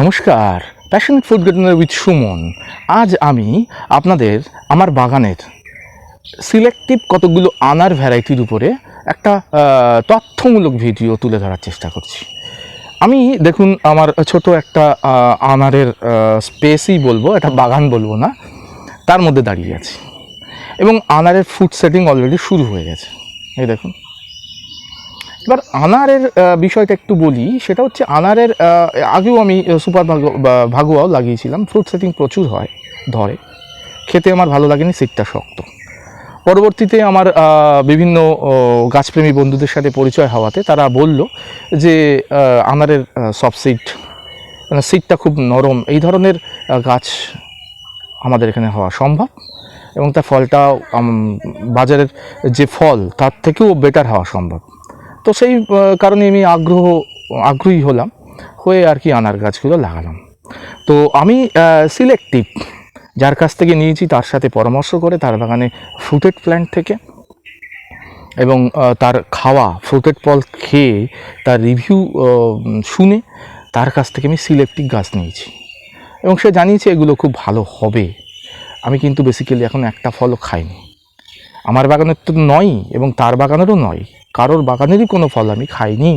নমস্কার। Passion food gardener with Suman আজ আমি আপনাদের আমার বাগানের সিলেক্টিভ কতগুলো আনার ভ্যারাইটির উপরে একটা তথ্যমূলক ভিডিও তুলে ধরার চেষ্টা করছি। আমি দেখুন আমার ছোট একটা আনারের স্পেসই বলব একটা বাগান বলব না, তার মধ্যে দাঁড়িয়ে আছি। এবং আনারের ফুড সেটিং অলরেডি শুরু হয়ে গেছে। এই দেখুন। এবার আনারের বিষয়টা একটু বলি। সেটা হচ্ছে আনারের আগেও আমি সুপার ভাগুয়াও লাগিয়েছিলাম। ফ্রুট সেটিং প্রচুর হয় ধরে। খেতে আমার ভালো লাগেনি সিটটা শক্ত। পরবর্তীতে আমার বিভিন্ন গাছপ্রেমী বন্ধুদের সাথে পরিচয় হওয়াতে তারা বলল যে আনারের সফট সিট মানে সিটটা খুব নরম। এই ধরনের গাছ আমাদের এখানে হওয়া সম্ভব এবং তার ফলটাও বাজারের যে ফল, তার থেকেও বেটার হওয়া সম্ভব। তো সেই কারণে আমি আগ্রহ, আগ্রহী হলাম, হয়ে আর কি আনার গাছগুলো লাগালাম। তো আমি সিলেক্টিভ যার কাছ থেকে নিয়েছি তার সাথে পরামর্শ করে তার বাগানে ফ্রুটেড প্ল্যান্ট থেকে এবং তার খাওয়া ফ্রুটেড ফল খেয়ে তার রিভিউ শুনে তার কাছ থেকে আমি সিলেক্টিভ গাছ নিয়েছি। এবং সে জানিয়েছে এগুলো খুব ভালো হবে। আমি কিন্তু বেসিক্যালি এখন একটা ফলও খাইনি। আমার বাগানের তো নয় এবং তার বাগানেরও নয় কারোর বাগানেরই কোনো ফল আমি খাইনি।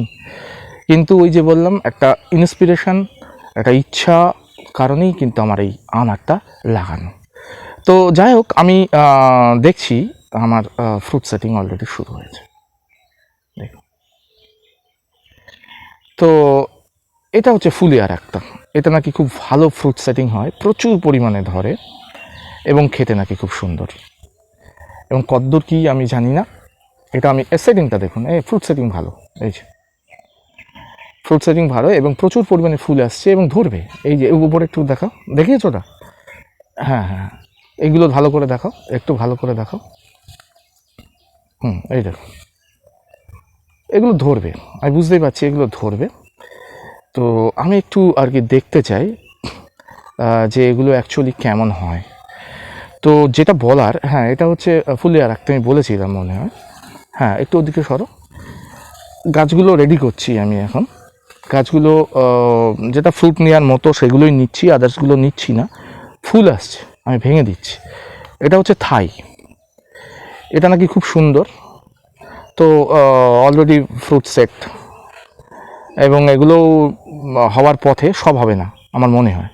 কিন্তু ওই যে বললাম, একটা ইন্সপিরেশন একটা ইচ্ছা কারণেই কিন্তু আমার এই আনারটা লাগানো। তো যাই হোক, আমি দেখছি আমার ফ্রুট সেটিং অলরেডি শুরু হয়েছে। দেখুন। তো এটা হচ্ছে ফুলিয়ার একটা। এটা নাকি খুব ভালো ফ্রুট সেটিং হয়, প্রচুর পরিমাণে ধরে এবং খেতে নাকি খুব সুন্দর। এবং কদ্দূর কি আমি জানি না। এটা আমি সেটিংটা দেখুন, এই ফ্রুট সেটিং ভালো, এই যে। ফ্রুট সেটিং ভালো এবং প্রচুর পরিমাণে ফুল আসছে এবং ধরবে। এই যে উপরে একটু দেখাও, দেখিয়েছ ওটা? হ্যাঁ হ্যাঁ এইগুলো ভালো করে দেখাও, একটু ভালো করে দেখাও। হুম, এই দেখো। এগুলো ধরবে, আমি বুঝতেই পারছি এগুলো ধরবে। তো আমি একটু আর কি দেখতে চাই যে এগুলো অ্যাকচুয়ালি কেমন হয়। তো যেটা বলার হ্যাঁ এটা হচ্ছে ফুলিয়া রাখতে আমি বলেছিলাম মনে হয়। হ্যাঁ একটু ওদিকে সরো। গাছগুলো রেডি করছি আমি এখন। গাছগুলো যেটা ফ্রুট নেওয়ার মতো সেগুলোই নিচ্ছি আদার্সগুলো নিচ্ছি না। ফুল আসছে, আমি ভেঙে দিচ্ছি। এটা হচ্ছে থাই। এটা নাকি খুব সুন্দর। তো অলরেডি ফ্রুট সেট এবং এগুলো হওয়ার পথে সব হবে না, আমার মনে হয়।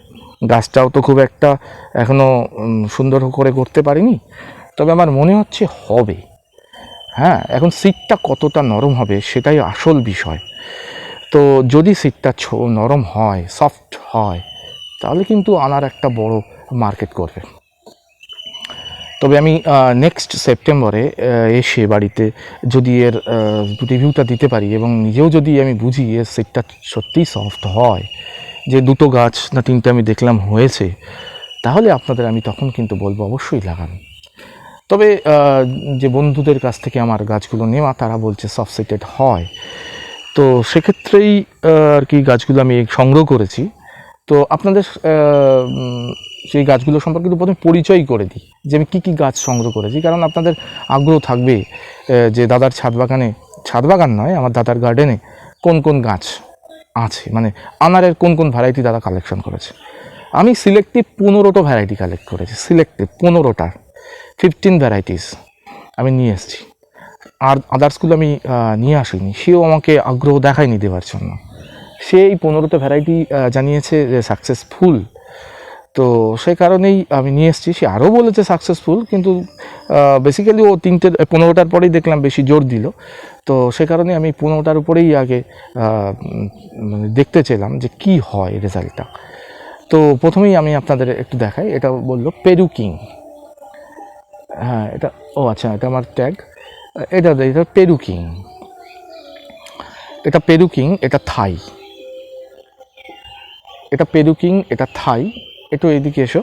গাছটাও তো খুব একটা এখনও সুন্দর করে করতে পারিনি। তবে আমার মনে হচ্ছে হবে। হ্যাঁ এখন সিটটা কতটা নরম হবে সেটাই আসল বিষয়। তো যদি সিটটা নরম হয়, সফট হয়, তাহলে কিন্তু আনার একটা বড় মার্কেট করবে। তবে আমি নেক্সট সেপ্টেম্বরে এসে বাড়িতে যদি এর রিভিউটা দিতে পারি এবং নিজেও যদি আমি বুঝি এর সিটটা সত্যিই সফট হয়, যে দুটো গাছ না তিনটে আমি দেখলাম হয়েছে, তাহলে আপনাদের আমি তখন কিন্তু বলব অবশ্যই লাগান। তবে যে বন্ধুদের কাছ থেকে আমার গাছগুলো নেওয়া, তারা বলছে সফট সিটেড হয়। তো সেক্ষেত্রেই আর কি গাছগুলো আমি সংগ্রহ করেছি। তো আপনাদের সেই গাছগুলো সম্পর্কে একটু প্রথমে পরিচয় করে দিই, যে আমি কী কী গাছ সংগ্রহ করেছি। কারণ আপনাদের আগ্রহ থাকবে যে দাদার ছাদ বাগানে, ছাদ বাগান নয়, আমার দাদার গার্ডেনে কোন কোন গাছ আছে। মানে আনারের কোন কোন ভ্যারাইটি দাদা কালেকশন করেছে। আমি সিলেক্টিভ পনেরোটা ভ্যারাইটি কালেক্ট করেছি সিলেক্টিভ পনেরোটা। ফিফটিন ভ্যারাইটিস আমি নিয়ে এসেছি। আর আদার্সগুলো আমি নিয়ে আসিনি। সেও আমাকে আগ্রহ দেখায়নি দেওয়ার জন্য। সে এই পনেরোটা ভ্যারাইটি জানিয়েছে যে সাকসেসফুল তো সেই কারণেই আমি নিয়ে এসেছি। সে আরও বলেছে সাকসেসফুল কিন্তু বেসিক্যালি ও তিনটে, পনেরোটার পরেই দেখলাম বেশি জোর দিল। তো সে কারণে আমি পনেরোটার উপরেই আগে মানে দেখতে চেলাম যে কি হয় রেজাল্টটা তো প্রথমেই আমি আপনাদের একটু দেখাই। এটা বলল পেরুকিং হ্যাঁ এটা, ও আচ্ছা এটা আমার ট্যাগ এটা এটা পেরুকিং এটা পেরুকিং এটা থাই এটা পেরুকিং এটা থাই একটু এদিকে এসো।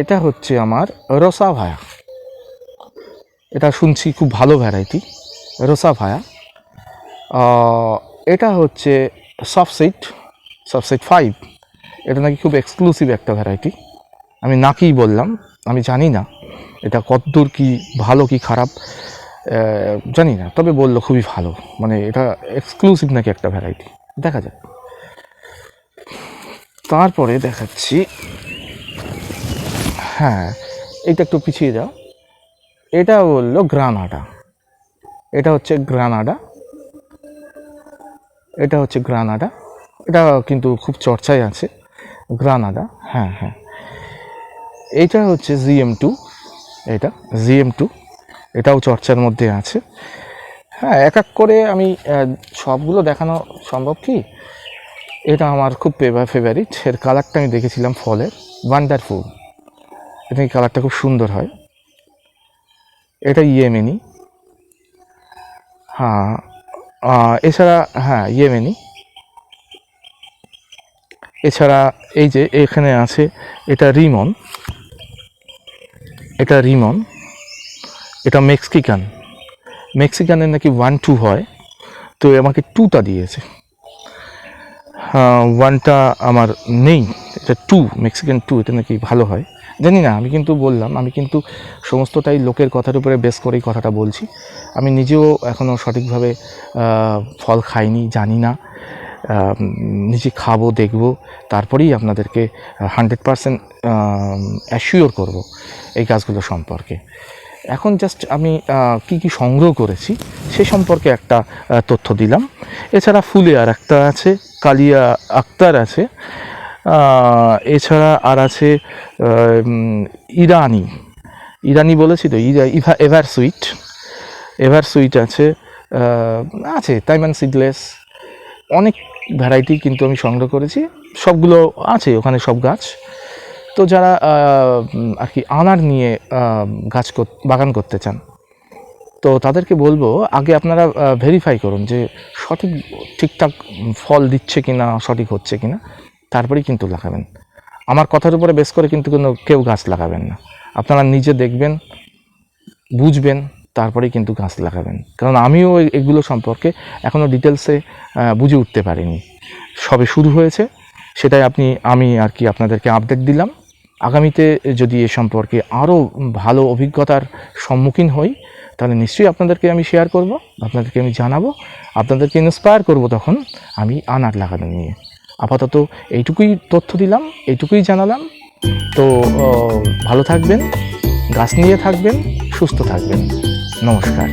এটা হচ্ছে আমার রসা ভায়া এটা শুনছি খুব ভালো ভ্যারাইটি রসা ভায়া এটা হচ্ছে সফট সফট ফাইভ এটা নাকি খুব এক্সক্লুসিভ একটা ভ্যারাইটি আমি নাকি বললাম। আমি জানি না। এটা কতদূর কি ভালো কি খারাপ জানি না। তবে বলল খুবই ভালো। মানে এটা এক্সক্লুসিভ নাকি একটা ভ্যারাইটি দেখা যাক। তারপরে দেখাচ্ছি। হ্যাঁ এটা একটু পিছিয়ে যাও। এটা বলল গ্রানাডা। এটা হচ্ছে গ্রানাডা। এটা হচ্ছে গ্রানাডা। এটা কিন্তু খুব চর্চায় আছে। গ্রানাডা। হ্যাঁ হ্যাঁ। এইটা হচ্ছে জিএম টু এটা জিএম টু এটাও চর্চার মধ্যে আছে। হ্যাঁ এক এক করে আমি সবগুলো দেখানো সম্ভব কি? এটা আমার খুব ফেভারিট এর কালারটা আমি দেখেছিলাম ফলের। ওয়ান্ডারফুল এটা কালারটা খুব সুন্দর হয়? এটা ইয়েমেনি হ্যাঁ এছাড়া হ্যাঁ ইয়েমেনি এছাড়া এই যে এখানে আছে, এটা রিমন এটা রিমন, এটা মেক্সিকান। মেক্সিকানের নাকি ওয়ান টু হয়, তো আমাকে টুটা দিয়েছে। ওয়ানটা আমার নেই, এটা টু মেক্সিকান টু এটা নাকি ভালো হয়। জানি না, আমি কিন্তু বললাম, আমি কিন্তু সমস্তটাই লোকের কথার উপরে বেস করেই কথাটা বলছি। আমি নিজেও এখনও সঠিকভাবে ফল খাইনি, জানি না। নিজে খাব, দেখব, তারপরেই আপনাদেরকে হান্ড্রেড পারসেন্ট অ্যাসিওর করব এই গাছগুলো সম্পর্কে। এখন জাস্ট আমি কি কি সংগ্রহ করেছি সে সম্পর্কে একটা তথ্য দিলাম। এছাড়া ফুলে আর একটা আছে, কালিয়া আক্তার আছে এছাড়া আর আছে ইরানি। ইরানি বলেছি তো Eva ever sweet ever sweet আছে আছে তাইমান সিডলেস অনেক ভ্যারাইটি কিন্তু আমি সংগ্রহ করেছি। সবগুলো আছে ওখানে সব গাছ। তো যারা আর কি আনার নিয়ে গাছ বাগান করতে চান, তো তাদেরকে বলব, আগে আপনারা ভেরিফাই করুন যে সঠিক, ঠিকঠাক ফল দিচ্ছে কি না সঠিক হচ্ছে কি না তারপরেই কিন্তু লাগাবেন। আমার কথার উপরে বেশ করে কিন্তু কোনো কেউ গাছ লাগাবেন না। আপনারা নিজে দেখবেন, বুঝবেন তারপরেই কিন্তু গাছ লাগাবেন। কারণ আমিও এগুলো সম্পর্কে এখনও ডিটেলসে বুঝে উঠতে পারিনি। সবে শুরু হয়েছে, সেটাই আপনি, আমি আর কি আপনাদেরকে আপডেট দিলাম। আগামীতে যদি এ সম্পর্কে আরও ভালো অভিজ্ঞতার সম্মুখীন হই, তাহলে নিশ্চয়ই আপনাদেরকে আমি শেয়ার করব, আপনাদেরকে আমি জানাব, আপনাদেরকে ইন্সপায়ার করব তখন আমি আনার লাগানো নিয়ে। আপাতত এইটুকুই তথ্য দিলাম, এইটুকুই জানালাম। তো ভালো থাকবেন, গাছ নিয়ে থাকবেন, সুস্থ থাকবেন। নমস্কার।